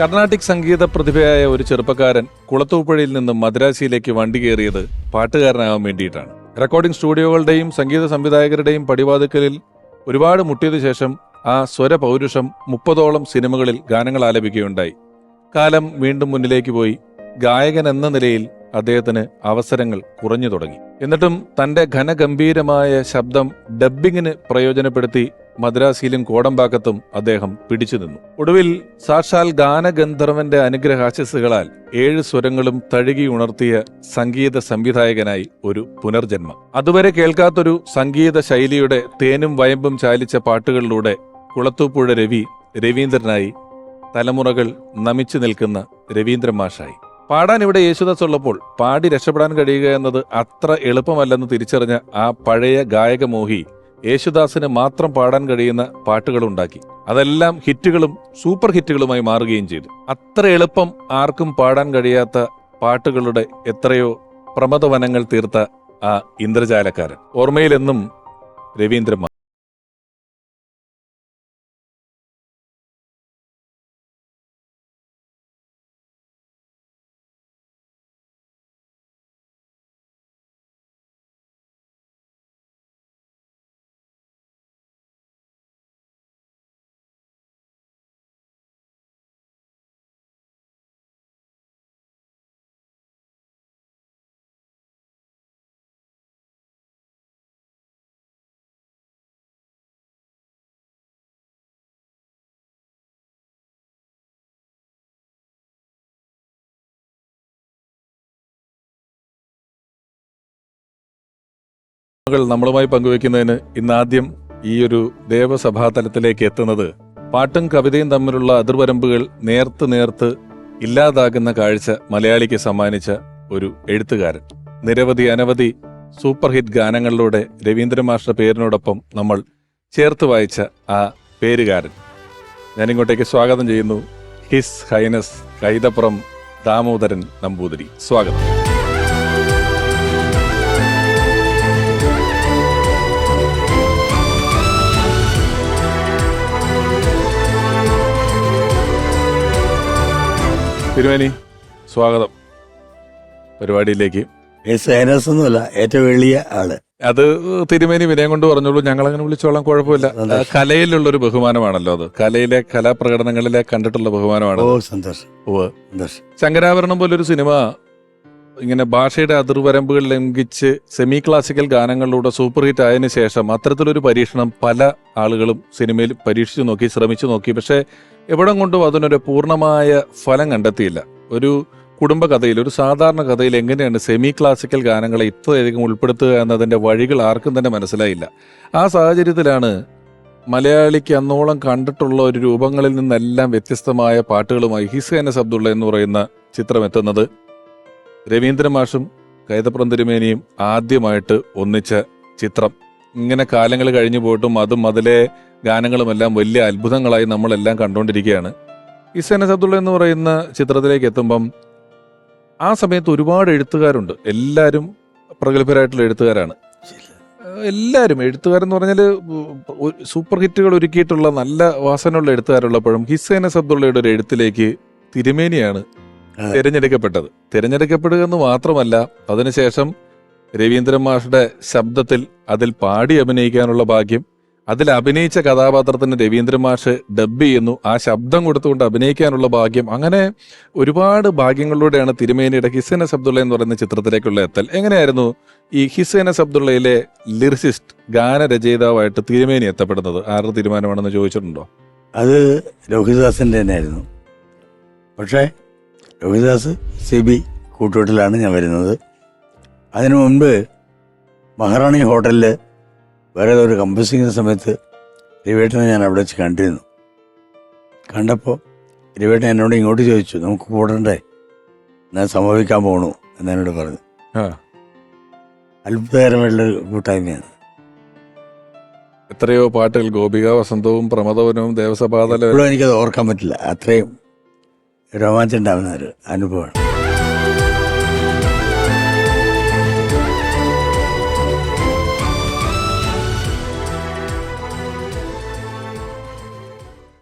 കർണാട്ടിക് സംഗീത പ്രതിഭയായ ഒരു ചെറുപ്പക്കാരൻ കുളത്തൂപ്പുഴയിൽ നിന്ന് മദ്രാസിയിലേക്ക് വണ്ടി കയറിയത് പാട്ടുകാരനാകാൻ വേണ്ടിയിട്ടാണ്. റെക്കോർഡിംഗ് സ്റ്റുഡിയോകളുടെയും സംഗീത സംവിധായകരുടെയും പടിവാതുക്കലിൽ ഒരുപാട് മുട്ടിയതിനു ശേഷം ആ സ്വര പൗരുഷം മുപ്പതോളം സിനിമകളിൽ ഗാനങ്ങൾ ആലപിക്കുകയുണ്ടായി. കാലം വീണ്ടും മുന്നിലേക്ക് പോയി. ഗായകൻ എന്ന നിലയിൽ അദ്ദേഹത്തിന് അവസരങ്ങൾ കുറഞ്ഞു തുടങ്ങി. എന്നിട്ടും തന്റെ ഘനഗംഭീരമായ ശബ്ദം ഡബ്ബിങ്ങിന് പ്രയോജനപ്പെടുത്തി മദ്രാസിയിലും കോടമ്പാക്കത്തും അദ്ദേഹം പിടിച്ചു നിന്നു. ഒടുവിൽ സാക്ഷാൽ ഗാനഗന്ധർവന്റെ അനുഗ്രഹാശിസുകളാൽ ഏഴ് സ്വരങ്ങളും തഴുകി ഉണർത്തിയ സംഗീത സംവിധായകനായി ഒരു പുനർജന്മം. അതുവരെ കേൾക്കാത്തൊരു സംഗീത ശൈലിയുടെ തേനും വയമ്പും ചാലിച്ച പാട്ടുകളിലൂടെ കുളത്തൂപ്പുഴ രവി രവീന്ദ്രനായി തലമുറകൾ നമിച്ചു നിൽക്കുന്ന രവീന്ദ്രൻ മാഷായി. പാടാൻ ഇവിടെ യേശുദാസ് ഉള്ളപ്പോൾ പാടി രക്ഷപ്പെടാൻ കഴിയുക എന്നത് അത്ര എളുപ്പമല്ലെന്ന് തിരിച്ചറിഞ്ഞ ആ പഴയ ഗായകമോഹി യേശുദാസിന് മാത്രം പാടാൻ കഴിയുന്ന പാട്ടുകൾ ഉണ്ടാക്കി. അതെല്ലാം ഹിറ്റുകളും സൂപ്പർ ഹിറ്റുകളുമായി മാറുകയും ചെയ്തു. അത്ര എളുപ്പം ആർക്കും പാടാൻ കഴിയാത്ത പാട്ടുകളുടെ എത്രയോ പ്രമദവനങ്ങൾ തീർത്ത ആ ഇന്ദ്രജാലക്കാരൻ. ഓർമ്മയിലെന്നും രവീന്ദ്രൻ നമ്മളുമായി പങ്കുവെക്കുന്നതിന് ഇന്നാദ്യം ഈ ഒരു ദേവസഭാ തലത്തിലേക്ക് എത്തുന്നത് പാട്ടും കവിതയും തമ്മിലുള്ള അതിർവരമ്പുകൾ നേർത്ത് നേർത്ത് ഇല്ലാതാകുന്ന കാഴ്ച മലയാളിക്ക് സമ്മാനിച്ച ഒരു എഴുത്തുകാരൻ. നിരവധി അനവധി സൂപ്പർ ഹിറ്റ് ഗാനങ്ങളിലൂടെ രവീന്ദ്ര മാഷ്ട പേരിനോടൊപ്പം നമ്മൾ ചേർത്ത് വായിച്ച ആ പേരുകാരൻ. ഞാനിങ്ങോട്ടേക്ക് സ്വാഗതം ചെയ്യുന്നു. His highness Kaithapuram Damodaran Namboothiri. സ്വാഗതം. തിരുവേനി സ്വാഗതം. പരിപാടിയിലേക്ക്. ഏറ്റവും എളിയ ആൾ. അത് തിരുമേനി വിനയം കൊണ്ട് പറഞ്ഞോളൂ ഞങ്ങൾ അങ്ങനെ വിളിച്ചോളാം കുഴപ്പമില്ല കലയിലുള്ള ഒരു ബഹുമാനമാണല്ലോ അത്. കലയിലെ കലാപ്രകടനങ്ങളിലെ കണ്ടിട്ടുള്ള ഓ ബഹുമാനമാണ് സന്തോഷം. ഓ സന്തോഷം. ശങ്കരാഭരണം പോലൊരു സിനിമ ഇങ്ങനെ ഭാഷയുടെ അതിർവരമ്പുകൾ ലംഘിച്ച് സെമി ക്ലാസിക്കൽ ഗാനങ്ങളിലൂടെ സൂപ്പർ ഹിറ്റ് ആയതിനു ശേഷം അത്തരത്തിലൊരു പരീക്ഷണം പല ആളുകളും സിനിമയിൽ പരീക്ഷിച്ചു നോക്കി ശ്രമിച്ചു നോക്കി. പക്ഷേ എവിടം കൊണ്ടും അതിനൊരു പൂർണമായ ഫലം കണ്ടെത്തിയില്ല. ഒരു കുടുംബകഥയിൽ ഒരു സാധാരണ കഥയിൽ എങ്ങനെയാണ് സെമി ക്ലാസിക്കൽ ഗാനങ്ങളെ ഇത്രയധികം ഉൾപ്പെടുത്തുക എന്നതിന്റെ വഴികൾ ആർക്കും തന്നെ മനസ്സിലായില്ല. ആ സാഹചര്യത്തിലാണ് മലയാളിക്ക് അന്നോളം കണ്ടിട്ടുള്ള ഒരു രൂപങ്ങളിൽ നിന്നെല്ലാം വ്യത്യസ്തമായ പാട്ടുകളുമായി ഹിസ് എൻ എസ് അബ്ദുള്ള എന്ന് പറയുന്ന ചിത്രം എത്തുന്നത്. രവീന്ദ്ര മാഷും കൈതപ്പുറം തിരുമേനിയും ആദ്യമായിട്ട് ഒന്നിച്ച ചിത്രം. ഇങ്ങനെ കാലങ്ങൾ കഴിഞ്ഞു പോയിട്ടും അതും അതിലെ ഗാനങ്ങളുമെല്ലാം വലിയ അത്ഭുതങ്ങളായി നമ്മളെല്ലാം കണ്ടുകൊണ്ടിരിക്കുകയാണ്. ഹിസൈനസ് അബ്ദുള്ള എന്ന് പറയുന്ന ചിത്രത്തിലേക്ക് എത്തുമ്പം ആ സമയത്ത് ഒരുപാട് എഴുത്തുകാരുണ്ട്. എല്ലാവരും പ്രഗത്ഭരായിട്ടുള്ള എഴുത്തുകാരാണ്. എല്ലാവരും എഴുത്തുകാരെന്ന് പറഞ്ഞാൽ സൂപ്പർ ഹിറ്റുകൾ ഒരുക്കിയിട്ടുള്ള നല്ല വാസനയുള്ള എഴുത്തുകാരുള്ളപ്പോഴും ഹിസൈനസ് അബ്ദുള്ളയുടെ ഒരു എഴുത്തിലേക്ക് തിരുമേനിയാണ്. തിരഞ്ഞെടുക്കപ്പെട്ടത്. തിരഞ്ഞെടുക്കപ്പെടുക എന്ന് മാത്രമല്ല അതിനുശേഷം രവീന്ദ്രൻ മാഷുടെ ശബ്ദത്തിൽ അതിൽ പാടി അഭിനയിക്കാനുള്ള ഭാഗ്യം അതിൽ അഭിനയിച്ച കഥാപാത്രത്തിന് രവീന്ദ്രൻ മാഷ് ഡബ് ചെയ്യുന്നു. ആ ശബ്ദം കൊടുത്തുകൊണ്ട് അഭിനയിക്കാനുള്ള ഭാഗ്യം. അങ്ങനെ ഒരുപാട് ഭാഗ്യങ്ങളിലൂടെയാണ് തിരുമേനിയുടെ ഹിസേന ശബ്ദുള്ള എന്ന് പറയുന്ന ചിത്രത്തിലേക്കുള്ള എത്തൽ. എങ്ങനെയായിരുന്നു ഈ ഹിസേന ശബ്ദുള്ളയിലെ ലിറിസിസ്റ്റ് ഗാനരചയിതാവായിട്ട് തിരുമേനി എത്തപ്പെടുന്നത്? ആരുടെ തീരുമാനമാണെന്ന് ചോദിച്ചിട്ടുണ്ടോ? അത് ലോഹിതദാസിന്റെ തന്നെയായിരുന്നു. പക്ഷേ ലോഹിതദാസ് സി ബി കൂട്ടുകെട്ടിലാണ് ഞാൻ വരുന്നത്. അതിനു മുൻപ് മഹാറാണി ഹോട്ടലിൽ വേറെ ഒരു കമ്പോസിങ്ങിന് സമയത്ത് രവിയേട്ടനെ ഞാൻ അവിടെ വെച്ച് കണ്ടിരുന്നു. കണ്ടപ്പോൾ രവിയേട്ടൻ എന്നോട് ഇങ്ങോട്ട് ചോദിച്ചു നമുക്ക് കൂടണ്ടേ? ഞാൻ സംഭവിക്കാൻ പോകണു എന്നോട് പറഞ്ഞു. അത്ഭുതകരമായിട്ടുള്ള കൂട്ടായ്മയാണ്. എത്രയോ പാട്ടുകൾ ഗോപിക വസന്തവും പ്രമദവനവും ദേവസഭാതല എനിക്കത് ഓർക്കാൻ പറ്റില്ല. അത്രയും രോമാഞ്ചം ഉണ്ടാവുന്ന ഒരു അനുഭവമാണ്.